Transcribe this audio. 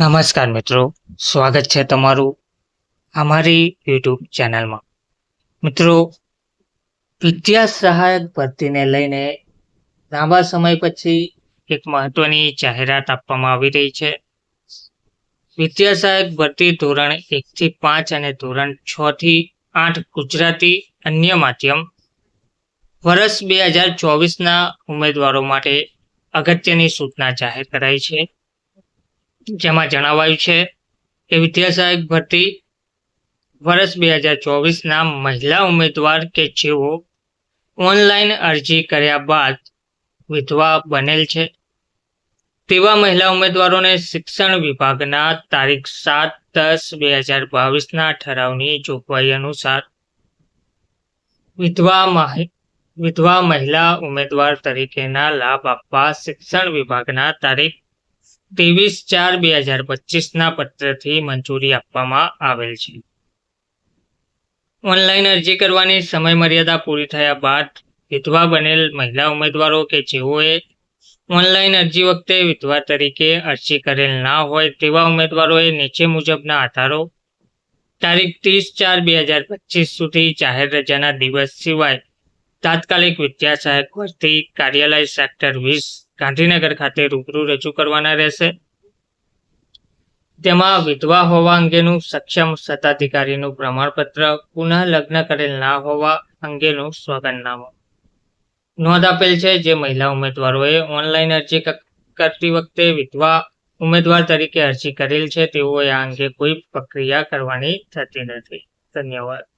નમસ્કાર મિત્રો, સ્વાગત છે તમારું અમારી યુટ્યુબ ચેનલમાં. મિત્રો વિદ્યા સહાયક ભરતીને લઈને લાંબા સમય પછી એક મહત્વની જાહેરાત આપવામાં આવી રહી છે. વિદ્યા સહાયક ભરતી ધોરણ એકથી પાંચ અને ધોરણ છ થી આઠ ગુજરાતી અન્ય માધ્યમ વર્ષ બે હજાર ચોવીસના ઉમેદવારો માટે અગત્યની સૂચના જાહેર કરાઈ છે. જેમાં જણાવાયું છે કે વિદ્યા સહાયક ભરતી વર્ષ બે હજાર ચોવીસના મહિલા ઉમેદવાર કે જેઓ ઓનલાઈન અરજી કર્યા બાદ વિધવા બનેલ છે. તેવા મહિલા ઉમેદવારોને શિક્ષણ વિભાગના તારીખ સાત દસ બે હજાર બાવીસના ઠરાવની જોગવાઈ અનુસાર વિધવા વિધવા મહિલા ઉમેદવાર તરીકેના લાભ આપવા શિક્ષણ વિભાગના તારીખ ત્રેવીસ ચાર બે હજાર પચીસના પત્રથી મંજૂરી આપવામાં આવેલ છે. ઓનલાઈન અરજી કરવાની સમય પૂરી થયા બાદ વિધવા બનેલ મહિલા ઉમેદવારો કે જેઓએ ઓનલાઈન અરજી વખતે વિધવા તરીકે અરજી કરેલ ના હોય તેવા ઉમેદવારોએ નીચે મુજબના આધારો, તારીખ ત્રીસ ચાર બે હજાર પચીસ સુધી જાહેર રજાના દિવસ સિવાય તાત્કાલિક વિદ્યા સહાયક ભરતી, કાર્યાલય સેક્ટર વીસ ગાંધીનગર ખાતે રૂબરૂ રજૂ કરવાના રહેશે. તેમાં વિધવા હોવા અંગેનું સક્ષમ સત્તાધિકારીનું પ્રમાણપત્ર, પુનઃ લગ્ન કરેલ ના હોવા અંગેનું સ્વગનનામું નોંધ આપેલ છે જે મહિલા ઉમેદવારોએ ઓનલાઈન અરજી કરતી વખતે વિધવા ઉમેદવાર તરીકે અરજી કરેલ છે. તેઓએ આ અંગે કોઈ પ્રક્રિયા કરવાની થતી નથી. ધન્યવાદ.